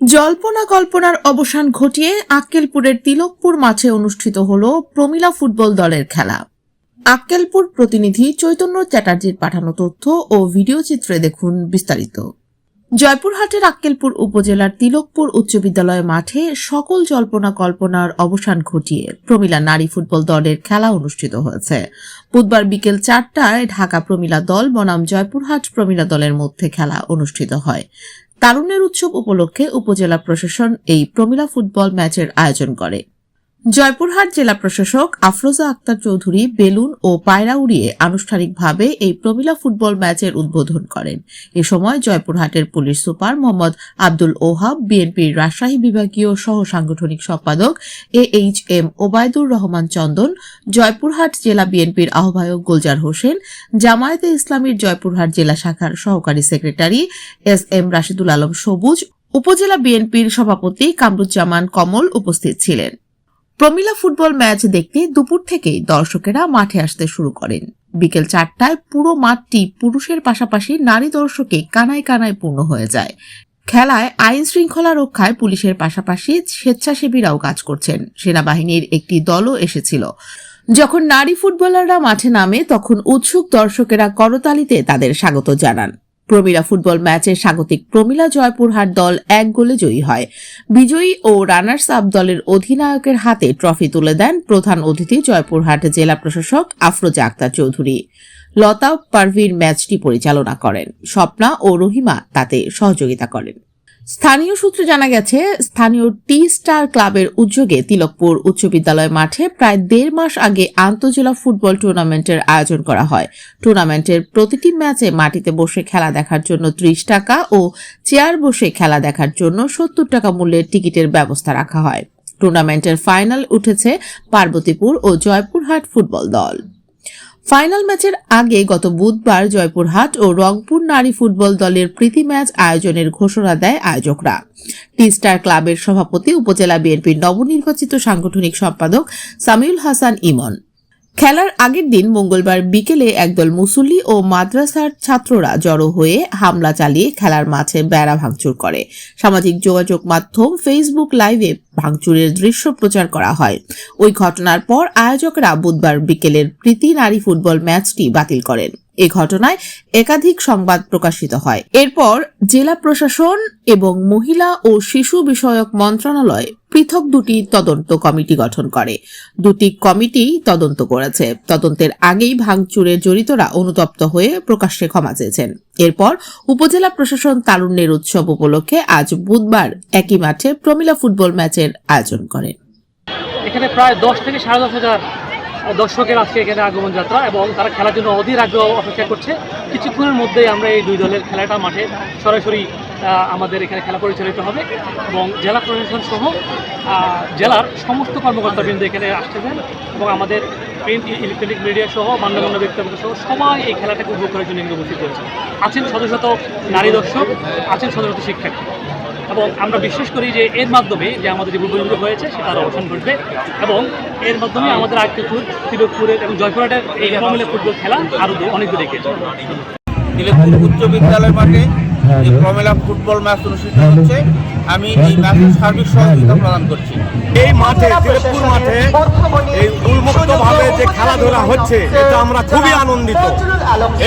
জল্পনা কল্পনার অবসান ঘটিয়ে আক্কেলপুরের তিলকপুর মাঠে অনুষ্ঠিত হল প্রমিলা ফুটবল দলের খেলা। আক্কেলপুর প্রতিনিধি চৈতন্য চ্যাটার্জির পাঠানো তথ্য ও ভিডিও চিত্রে দেখুন বিস্তারিত। জয়পুরহাটের আক্কেলপুর উপজেলার তিলকপুর উচ্চ বিদ্যালয় মাঠে সকল জল্পনা কল্পনার অবসান ঘটিয়ে প্রমিলা নারী ফুটবল দলের খেলা অনুষ্ঠিত হয়েছে। বুধবার বিকেল চারটায় ঢাকা প্রমিলা দল বনাম জয়পুরহাট প্রমিলা দলের মধ্যে খেলা অনুষ্ঠিত হয়। তারুণ্যের উৎসব উপলক্ষে উপজেলা প্রশাসন এই প্রমিলা ফুটবল ম্যাচের আয়োজন করে। জয়পুরহাট জেলা প্রশাসক আফরোজা আক্তার চৌধুরী বেলুন ও পায়রা উড়িয়ে আনুষ্ঠানিকভাবে এই প্রমিলা ফুটবল ম্যাচের উদ্বোধন করেন। এ সময় জয়পুরহাটের পুলিশ সুপার মোহাম্মদ আব্দুল ওহাব, বিএনপির রাজশাহী বিভাগীয় সহ সাংগঠনিক সম্পাদক A H M Obaidur Rahman Chandan, Joypurhat জেলা বিএনপির আহ্বায়ক গুলজার হোসেন, জামায়াতে ইসলামীর জয়পুরহাট জেলা শাখার সহকারী secretary S M Rashidul Alam Sabuj, উপজেলা বিএনপির সভাপতি কামরুজ্জামান কমল উপস্থিত ছিলেন। প্রমিলা ফুটবল ম্যাচ দেখতে দুপুর থেকেই দর্শকেরা মাঠে আসতে শুরু করেন। বিকেল চারটায় পুরো মাঠটি পুরুষের পাশাপাশি নারী দর্শকে কানায় কানায় পূর্ণ হয়ে যায়। খেলায় আইন শৃঙ্খলা রক্ষায় পুলিশের পাশাপাশি স্বেচ্ছাসেবীরাও কাজ করছেন। সেনাবাহিনীর একটি দলও এসেছিল। যখন নারী ফুটবলাররা মাঠে নামে, তখন উৎসুক দর্শকেরা করতালিতে তাদের স্বাগত জানান। প্রমিলা ফুটবল ম্যাচে স্বাগতিক প্রমীলা জয়পুরহাট দল এক গোলে জয়ী হয়। বিজয়ী ও রানার্স আপ দলের অধিনায়কের হাতে ট্রফি তুলে দেন প্রধান অতিথি জয়পুরহাট জেলা প্রশাসক আফরোজা আক্তার চৌধুরী। লতা পারভীর ম্যাচটি পরিচালনা করেন। স্বপ্না ও রহিমা তাতে সহযোগিতা করেন। স্থানীয় সূত্রে জানা গেছে, স্থানীয় টি স্টার ক্লাবের উদ্যোগে তিলকপুর উচ্চ বিদ্যালয় মাঠে প্রায় দেড় মাস আগে আন্তজেলা ফুটবল টুর্নামেন্টের আয়োজন করা হয়। টুর্নামেন্টের প্রতিটি ম্যাচে মাটিতে বসে খেলা দেখার জন্য ত্রিশ টাকা ও চেয়ার বসে খেলা দেখার জন্য সত্তর টাকা মূল্যের টিকিটের ব্যবস্থা রাখা হয়। টুর্নামেন্টের ফাইনাল উঠেছে পার্বতীপুর ও জয়পুরহাট ফুটবল দল। ফাইনাল ম্যাচের আগে গত বুধবার জয়পুরহাট ও রংপুর নারী ফুটবল দলের প্রীতি ম্যাচ আয়োজনের ঘোষণা দেয় আয়োজকরা। টি স্টার ক্লাবের সভাপতি, উপজেলা বিএনপির নবনির্বাচিত সাংগঠনিক সম্পাদক সামিউল হাসান ইমন। খেলার আগের দিন মঙ্গলবার বিকেলে একদল মুসল্লি ও মাদ্রাসার ছাত্ররা জড়ো হয়ে হামলা চালিয়ে খেলার মাঠে বেড়া ভাঙচুর করে। সামাজিক যোগাযোগ মাধ্যম ফেসবুক লাইভে ভাঙচুরের দৃশ্য প্রচার করা হয়। ওই ঘটনার পর আয়োজকরা বুধবার বিকেলের প্রীতি নারী ফুটবল ম্যাচটি বাতিল করেন। এ ঘটনায় একাধিক সংবাদ প্রকাশিত হয়। এরপর জেলা প্রশাসন এবং মহিলা ও শিশু বিষয়ক মন্ত্রণালয় পৃথক দুটি তদন্ত কমিটি গঠন করে। দুটি কমিটি তদন্ত করেছে। তদন্তের আগেই ভাঙচুরে জড়িতরা অনুতপ্ত হয়ে প্রকাশ্যে ক্ষমা চেয়েছেন। এরপর উপজেলা প্রশাসন তারুণ্যের উৎসব উপলক্ষে আজ বুধবার একই মাঠে প্রমিলা ফুটবল ম্যাচের আয়োজন করে। এখানে প্রায় দশ থেকে সাড়ে দশ হাজার দর্শকের আজকে এখানে আগমন যাত্রা এবং তারা খেলার জন্য অধীর আগ্রহ অপেক্ষা করছে। কিছুক্ষণের মধ্যেই আমরা এই দুই দলের খেলাটা মাঠে সরাসরি আমাদের এখানে খেলা পরিচালিত হবে এবং জেলা প্রশাসন সহ জেলার সমস্ত কর্মকর্তাবৃন্দ এখানে আসতেছেন এবং আমাদের প্রিন্ট ইলেকট্রনিক মিডিয়া সহ, মান্যগণ্য ব্যক্তিবর্গ সহ সবাই এই খেলাটাকে উপভোগ করার জন্য এখানে উপস্থিত হয়েছে। আছেন শত শত নারী দর্শক, আছেন শত শত শিক্ষার্থী। এবং আমরা বিশ্বাস করি যে এর মাধ্যমে যে আমাদের যে ভূমিগুলো হয়েছে সেটার অবসান ঘটবে। এবং এর মাধ্যমে আমাদের আজকেপুর তিলকপুরের এবং জয়পুরহাটের এই ফর্মুলা ফুটবল খেলা আরও অনেক দূর তিলেপুর উচ্চ বিদ্যালয় মাঠে প্রমেলা ফুটবল ম্যাচ অনুষ্ঠিত হচ্ছে। আমি এই ম্যাচের সার্বিক সহযোগিতা প্রদান করছি। এই মাঠে তিলেকপুর মাঠে এই উন্মুক্ত ভাবে যে খেলাধুলা হচ্ছে এটা আমরা খুবই আনন্দিত।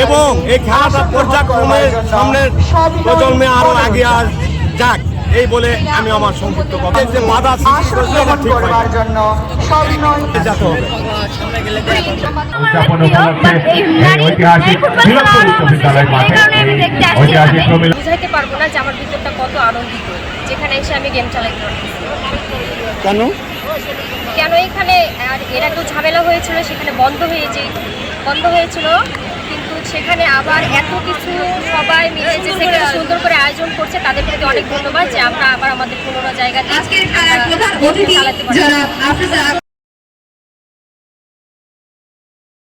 এবং এই খেলাটা পর্যায়ক্রমে সামনের প্রজন্মে আরও আগে যাক। এই বলে আমি আমার সংক্ষিপ্ত কথা যে বাধা বুঝাইতে পারব না যে আমার ভিতরটা কত আনন্দিত। যেখানে এসে আমি গেম চালাইতে কেন? কেন এখানে আর এর ঝামেলা হয়েছিল সেখানে বন্ধ হয়েছে বন্ধ হয়েছিল সেখানে আবার এত কিছু সবাই মিলে যে সেখানে সুন্দর করে আয়োজন করছে তাদের প্রতি অনেক ধন্যবাদ যে আমরা আবার আমাদের পুরোনো জায়গাতে চালাতে